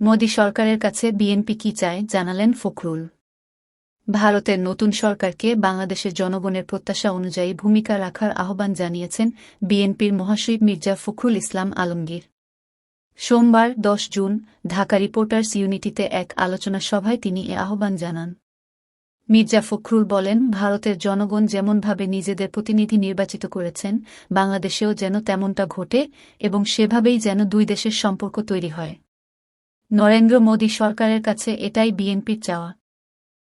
মোদী সরকারের কাছে বিএনপি কি চায় জানালেন ফখরুল। ভারতের নতুন সরকারকে বাংলাদেশের জনগণের প্রত্যাশা অনুযায়ী ভূমিকা রাখার আহ্বান জানিয়েছেন বিএনপির মহাসচিব মির্জা ফখরুল ইসলাম আলমগীর। সোমবার দশ জুন ঢাকা রিপোর্টার্স ইউনিটিতে এক আলোচনা সভায় তিনি এ আহ্বান জানান। মির্জা ফখরুল বলেন, ভারতের জনগণ যেমনভাবে নিজেদের প্রতিনিধি নির্বাচিত করেছেন, বাংলাদেশেও যেন তেমনটা ঘটে এবং সেভাবেই যেন দুই দেশের সম্পর্ক তৈরি হয়। নরেন্দ্র মোদী সরকারের কাছে এটাই বিএনপির চাওয়া।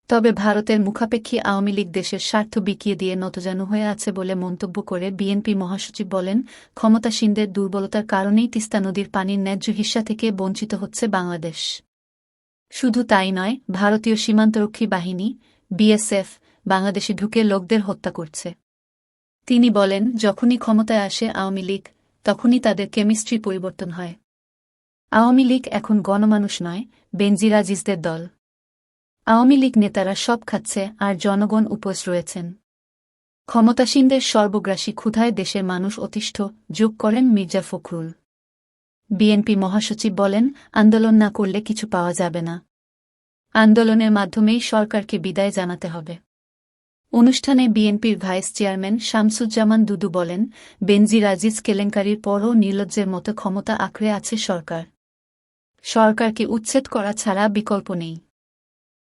তবে ভারতের মুখাপেক্ষী আওয়ামী লীগ দেশের স্বার্থ বিকিয়ে দিয়ে নতজানু হয়ে আছে বলে মন্তব্য করে বিএনপি মহাসচিব বলেন, ক্ষমতাসীনদের দুর্বলতার কারণেই তিস্তা নদীর পানির ন্যায্য হিস্সা থেকে বঞ্চিত হচ্ছে বাংলাদেশ। শুধু তাই নয়, ভারতীয় সীমান্তরক্ষী বাহিনী, বিএসএফ, বাংলাদেশে ঢুকে লোকদের হত্যা করছে। তিনি বলেন, যখনই ক্ষমতায় আসে আওয়ামী লীগ, তখনই তাদের কেমিস্ট্রি পরিবর্তন হয়। আওয়ামী লীগ এখন গণমানুষ নয়, বেনজিরাজিজদের দল। আওয়ামী লীগ নেতারা সব খাচ্ছে আর জনগণ উপোস রয়েছেন। ক্ষমতাসীনদের সর্বগ্রাসী ক্ষুধায় দেশের মানুষ অতিষ্ঠ, যোগ করেন মির্জা ফখরুল। বিএনপি মহাসচিব বলেন, আন্দোলন না করলে কিছু পাওয়া যাবে না। আন্দোলনের মাধ্যমেই সরকারকে বিদায় জানাতে হবে। অনুষ্ঠানে বিএনপির ভাইস চেয়ারম্যান শামসুজ্জামান দুদু বলেন বেনজির আজিজ কেলেঙ্কারির পরও নির্লজ্জের মতো ক্ষমতা আঁকড়ে আছে সরকার। সরকারকে উচ্ছেদ করা ছাড়া বিকল্প নেই।